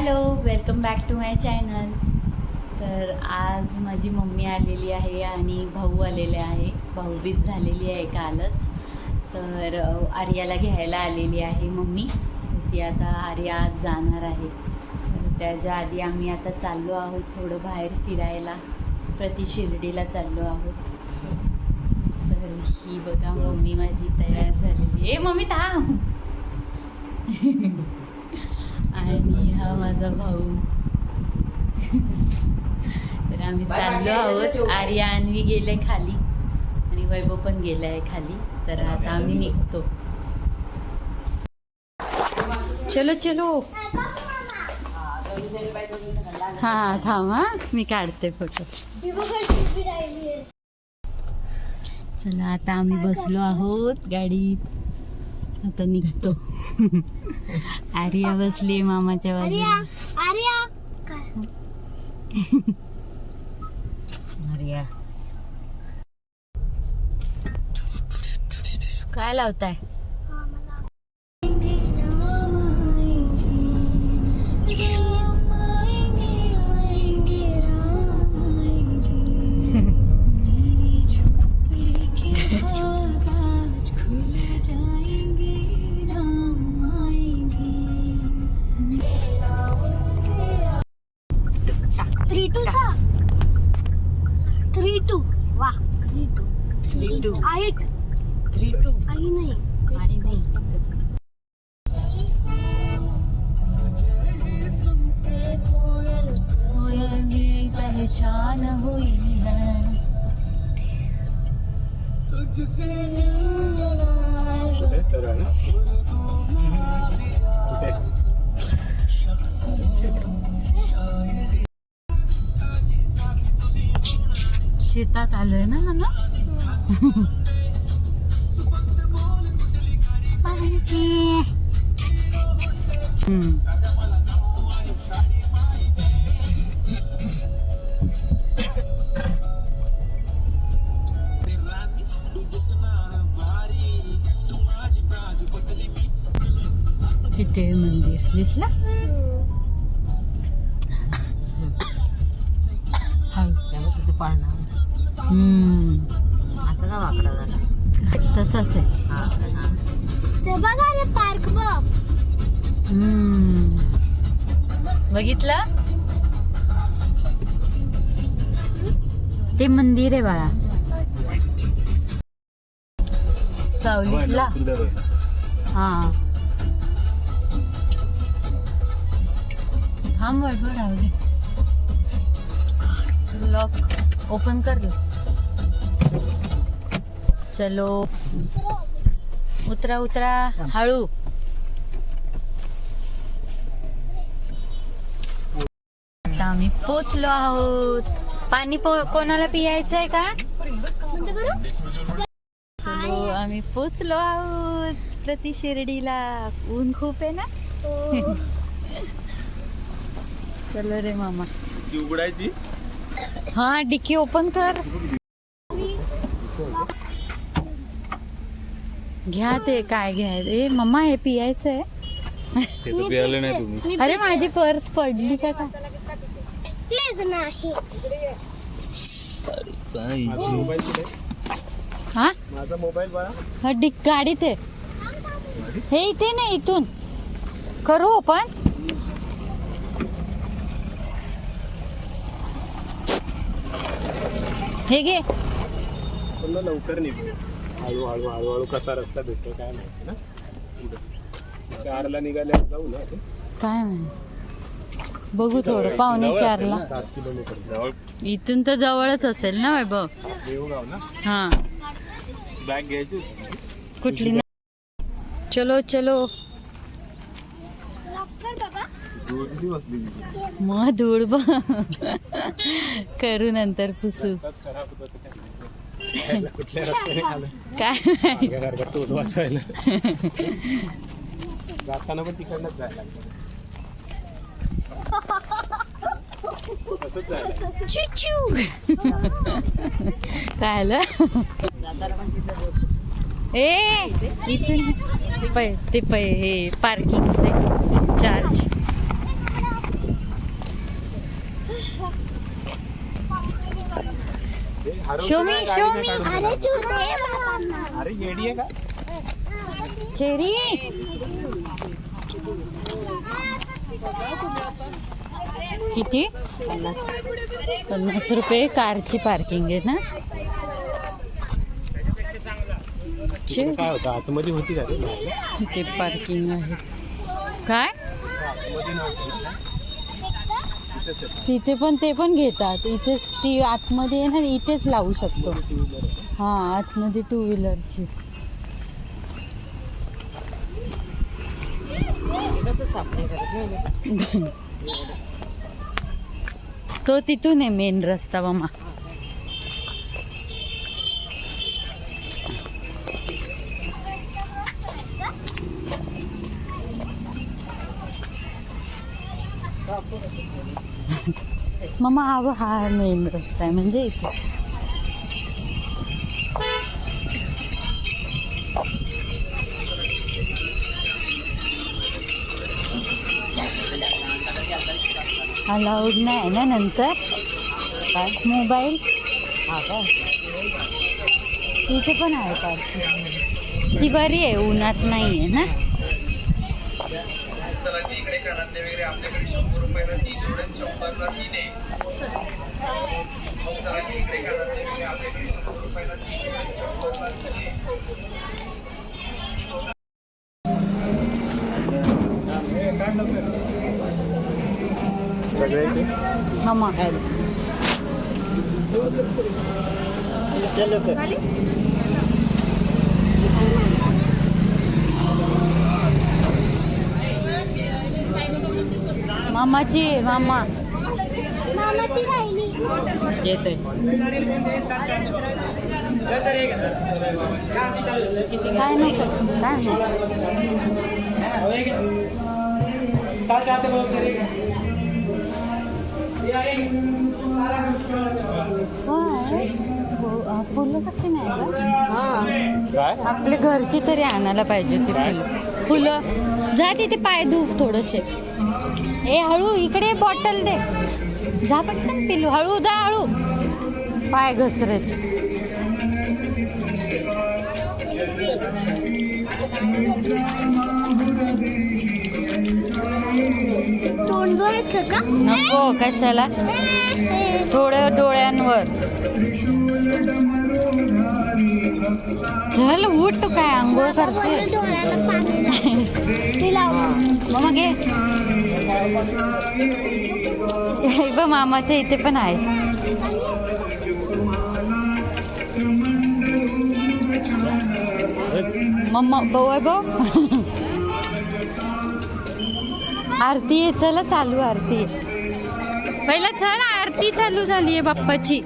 Hello welcome back to my channel. तर आज माझी मम्मी आलेली आहे आणि भाऊ आलेले आहे. भाऊबीज झालेली आहे कालच. तर आर्याला घ्यायला आलेली आहे मम्मी. ती आता आर्या आज जाणार आहे. तर त्याच्या आधी आम्ही आता चाललो आहोत थोडं बाहेर फिरायला. प्रति शिर्डीला चाललो आहोत. तर ही बघा मम्मी माझी तयार झालेली आहे. ए मम्मी थांब. आणि हा माझा भाऊ. तर आम्ही चाललो आहोत. आर्या अन्वी गेले खाली. आणि वैभव पण गेलाय खाली. तर आता आम्ही निघतो. चलो चलो. हा थांब हा. मी काढते फोटो चला आता आम्ही बसलो आहोत गाडीत. आता निघतो. आर्या बसली मामाच्या बाजूला. आर्या आर्या. काय लावताय? शेतात आलोय ना म्हणा हम्म. दिसलं? हा तिथे पाळणा हम्म. असं का वाकडा झाला? तसंच आहे. हा हा. ते बघा रे पार्क बघ. हम्म. बघितलं? ते मंदिर आहे बाळा. सावलीतला. हा. थांब वैभव राहू दे. लॉक ओपन कर लो. चलो. उतरा उतरा. हळू. आता आम्ही पोचलो आहोत. पाणी कोणाला पियायचंय आहे का? चलो आम्ही पोचलो आहोत. प्रति शिर्डीला. ऊन खूप आहे ना? हो. चलो रे मामा. ती उघडायची? हा डिक्की ओपन कर. घ्या ते काय घ्या ए मम्मा हे पियायचं आहे ते तर प्यायलं नाही तुम्ही. अरे माझी पर्स पडली का काय? प्लीज नाही. हा? माझा मोबाईल हा डिक गाडीत आहे हे इथे नाही इथून. करू ओपन हे घे. पण ना लवकर निघू. हळू हळू हळूहळू कसा रस्ता भेटतो काय माहिती ना? पुढे. चारला निघाल्या जाऊ ना. काय माहिती? बघू थोडं पावणे चारला. सात किलोमीटर. जवळ. इथून तर जवळच असेल ना वैभव? देऊगाव ना? हा. बॅग घ्यायची होती कुठली ना? चलो चलो लवकर बाबा जोडली बसली मी. मग धूळ बघ करू नंतर पुसू काय जाताना पण तिकडनंच जायला काय आलं ए इथून ते पै हे पार्किंगचे चार्ज आरव Show me, तुला show गाडी me. नाही काढून अरे देणार. चुदे बाबांना. अरे येडी आहे का चेरी किती पन्नास रुपये कारची पार्किंग आहे ना छे, तिकडे काय होतं आतमध्ये होती का रे बाहेर? इथे पार्किंग आहे काय आतमध्ये नव्हतं ना? तिथेच आहे. तिथे पण ते पण घेतात. इथे ती आतमध्ये आहे ना इथेच लावू शकतो. हां हा आतमध्ये टू व्हीलरची तो तिथून आहे मेन रस्ता मामा. मामा हा हा मेन रस्ता आहे म्हणजे इथे. अलाउड नाही ना नंतर? काय मोबाईल हा का? इथे पण आहे पार्किंग ती बरी आहे उन्हात नाही आहे ना? सगळ्याचे? मामा. मामाची आहे, मामा. मामाची राहिली. येतोय. काय नाही फुलं कशी नाही का हा काय? आपले घरची तरी आणायला पाहिजे होती काय? फुलं. फुलं जा तिथे पाय धूप थोडेसे. ए हळू इकडे बॉटल दे. जा पटकन पिलू हळू जा हळू. पाय घसरत. तोंड धुवायचं का? नको कशाला? थोड्या डोळ्यांवर. चल उठ काय आंघोळ करते डोळ्याला मग घे हे बघ मामाच्या इथे पण आहे. मम्मा भाऊ आहे भाऊ? आरती आहे चला चालू आरती. पहिला चल आरती चालू झाली आहे बाप्पाची.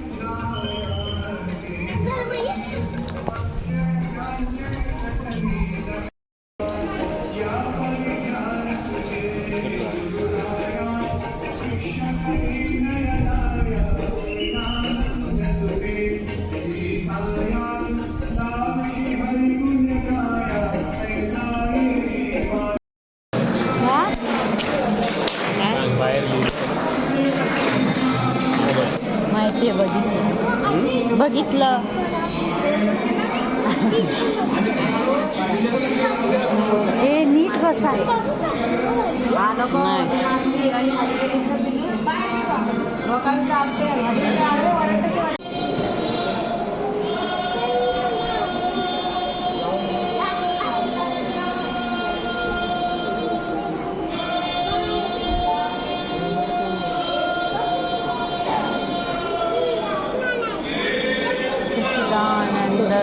ए नीट बसा. नाही.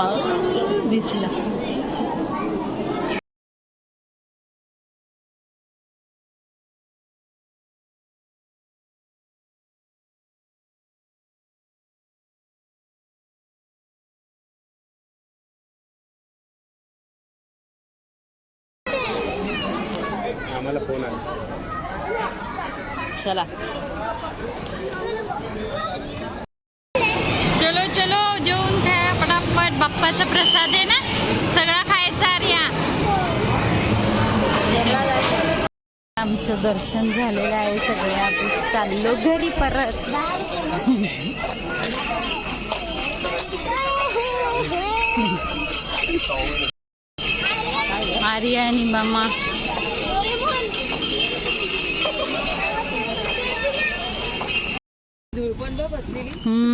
बाप्पा दिसला बाप्पाचा प्रसाद आहे ना? सगळा खायचा आर्या. आमचं दर्शन झालेलं आहे सगळे. आपण चाललो घरी परत. आर्या आणि मामा. बसलेली. हम्म.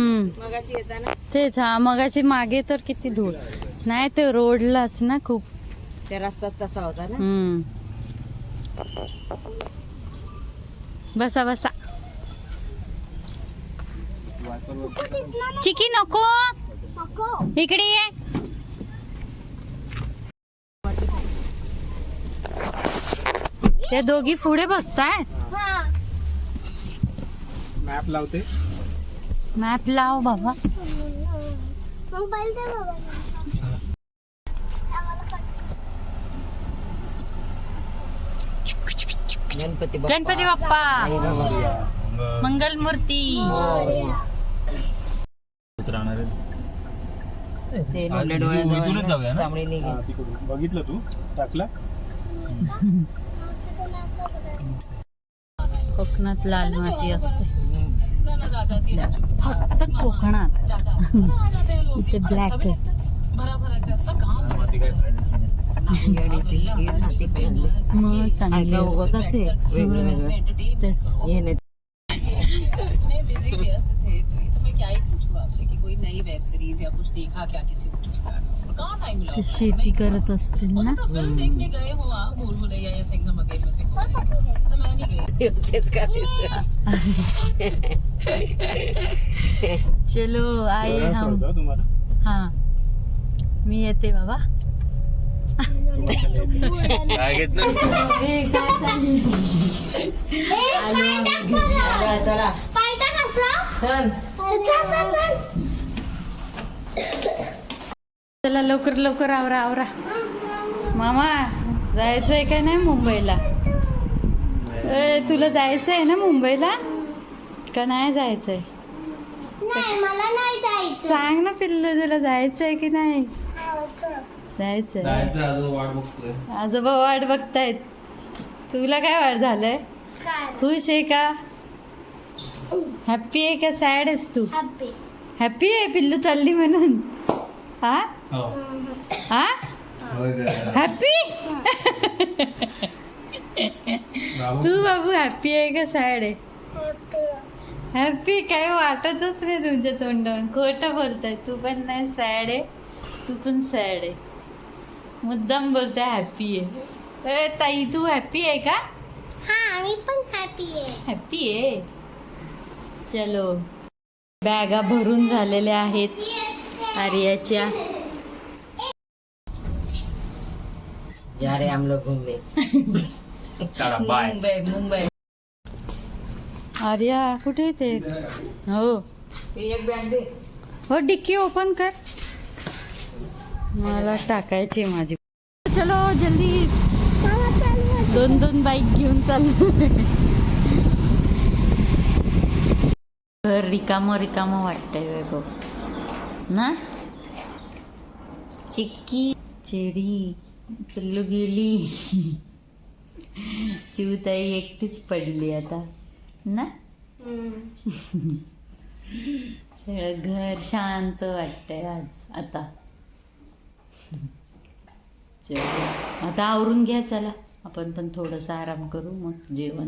मगाशी येताना. तेच हा मगाची मागे तर किती धूळ. नाही ते रोडलाच ना खूप. त्या रस्ताच तसा होता ना? हम्म. बसा बसा. चिकी नको. इकडे ये. ते दोघी पुढे बसताय? हा मॅप लावते. मॅप लाव बाबा. मोबाईल दे गणपती बाप्पा. गणपती बाप्पा. मंगल मूर्ती ते चांबडी निघेल. बघितलं तू? टाकला? कोकणात लाल माती असते. फक्त कोकणात इथे ब्लॅक आहे मग चांगली ऐका उगवतात ते वेगळं वेगळं तेच. नाही इतने बिजी व्यस्त थे तो ये तो मैं क्या पूछूं आपसे कि कोई नई वेब सीरीज या कुछ देखा क्या किसी OTT प्लेटफॉर्म कहाँ टाइम मिला ते आपको? शेती करत असतील हो ना तेच करायचं चलो आए जरा हम। हा मी येते बाबा. चला चल. चल चल चल. चला लवकर लवकर आवरा आवरा. मामा जायचंय का नाही मुंबईला? तुला जायचंय ना मुंबईला? का नाही जायचंय? नाही मला नाही जायचं सांग ना पिल्लू तुला जायचंय की नाही? जायचंय. आजोबा वाट बघतायत. तुला काय वाट झालंय? खुश आहे का? हॅप्पी आहे का? सॅड आहेस तू? हॅपी हॅप्पी आहे पिल्लू चालली म्हणून. हा. हा. हॅप्पी तू बाबू हॅप्पी आहे का सॅड आहे? हॅप्पी काय वाटतच नाही तुमच्या तोंडावर. खोटं बोलताय. तू पण नाही सॅड आहे. तू पण सॅड आहे. मुद्दाम बोलताय हॅप्पी आहे. ए ताई तू हॅप्पी आहे का? हा मी पण हॅपी आहे. हॅप्पी आहे? चलो. बॅगा भरून झालेल्या आहेत आर्याच्या. जा रे हम लोग घूमने मुंबई मुंबई. आर्या कुठे येते हो. एक बॅग दे. हो डिक्की ओपन कर. मला टाकायची माझी. चलो जल्दी. दोन दोन बाईक घेऊन चाललो घर रिकामं रिकामं वाटतंय वैभव ना? चिक्की चेरी पिल्लू गेली. चिवताई एकटीच पडली आता ना? सगळं घर शांत वाटतंय आज आता. चलो. आता आवरून घ्या चला. आपण पण थोडंसं आराम करू मग जेवण.